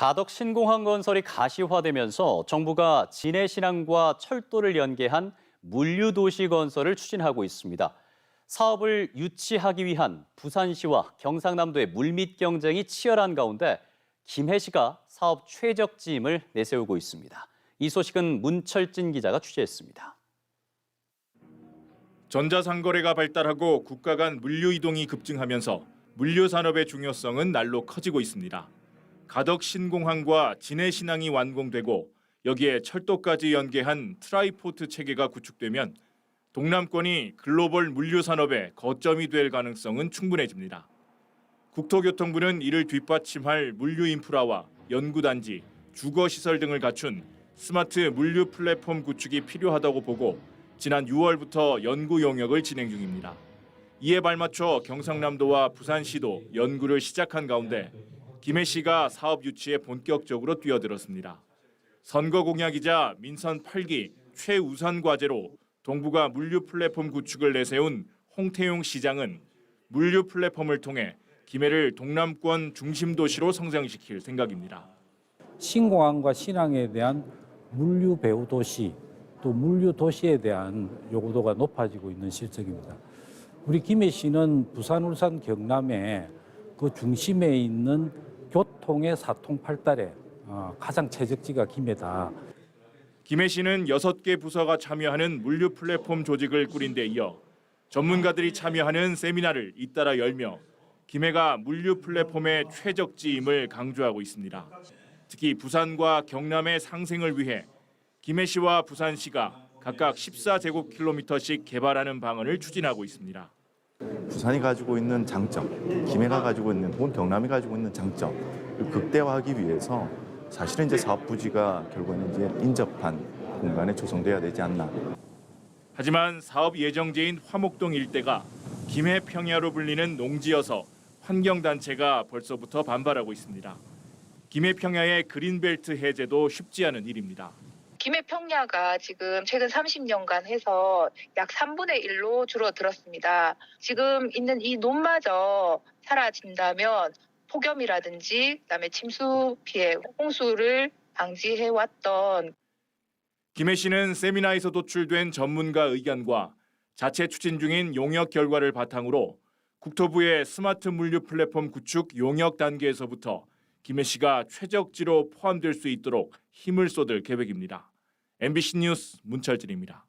가덕 신공항 건설이 가시화되면서 정부가 진해 신항과 철도를 연계한 물류도시 건설을 추진하고 있습니다. 사업을 유치하기 위한 부산시와 경상남도의 물밑 경쟁이 치열한 가운데 김해시가 사업 최적지임을 내세우고 있습니다. 이 소식은 문철진 기자가 취재했습니다. 전자상거래가 발달하고 국가 간 물류 이동이 급증하면서 물류 산업의 중요성은 날로 커지고 있습니다. 가덕 신공항과 진해 신항이 완공되고 여기에 철도까지 연계한 트라이포트 체계가 구축되면 동남권이 글로벌 물류 산업의 거점이 될 가능성은 충분해집니다. 국토교통부는 이를 뒷받침할 물류 인프라와 연구단지, 주거 시설 등을 갖춘 스마트 물류 플랫폼 구축이 필요하다고 보고 지난 6월부터 연구 용역을 진행 중입니다. 이에 발맞춰 경상남도와 부산시도 연구를 시작한 가운데 김해 씨가 사업 유치에 본격적으로 뛰어들었습니다. 선거 공약이자 민선 8기 최우선 과제로 동부가 물류 플랫폼 구축을 내세운 홍태용 시장은 물류 플랫폼을 통해 김해를 동남권 중심 도시로 성장시킬 생각입니다. 신공항과 신항에 대한 물류 배후 도시 또 물류 도시에 대한 요구도가 높아지고 있는 실정입니다. 우리 김해시는 부산, 울산, 경남의 그 중심에 있는 교통의 사통팔달에 어, 가장 최적지가 김해다. 김해 씨는 6개 부서가 참여하는 물류 플랫폼 조직을 꾸린 데 이어 전문가들이 참여하는 세미나를 잇따라 열며 김해가 물류 플랫폼의 최적지임을 강조하고 있습니다. 특히 부산과 경남의 상생을 위해 김해시와 부산시가 각각 14제곱킬로미터씩 개발하는 방안을 추진하고 있습니다. 부산이 가지고 있는 장점, 김해가 가지고 있는 혹은 경남이 가지고 있는 장점을 극대화하기 위해서 사실은 이제 사업 부지가 결국에는 이제 인접한 공간에 조성돼야 되지 않나. 하지만 사업 예정지인 화목동 일대가 김해 평야로 불리는 농지여서 환경 단체가 벌써부터 반발하고 있습니다. 김해 평야의 그린벨트 해제도 쉽지 않은 일입니다. 김해 평야가 지금 최근 30년간 해서 약 3분의 1로 줄어들었습니다. 지금 있는 이 논마저 사라진다면 폭염이라든지 그다음에 침수 피해, 홍수를 방지해 왔던 김해 씨는 세미나에서 도출된 전문가 의견과 자체 추진 중인 용역 결과를 바탕으로 국토부의 스마트 물류 플랫폼 구축 용역 단계에서부터 김해 씨가 최적지로 포함될 수 있도록 힘을 쏟을 계획입니다. MBC 뉴스 문철진입니다.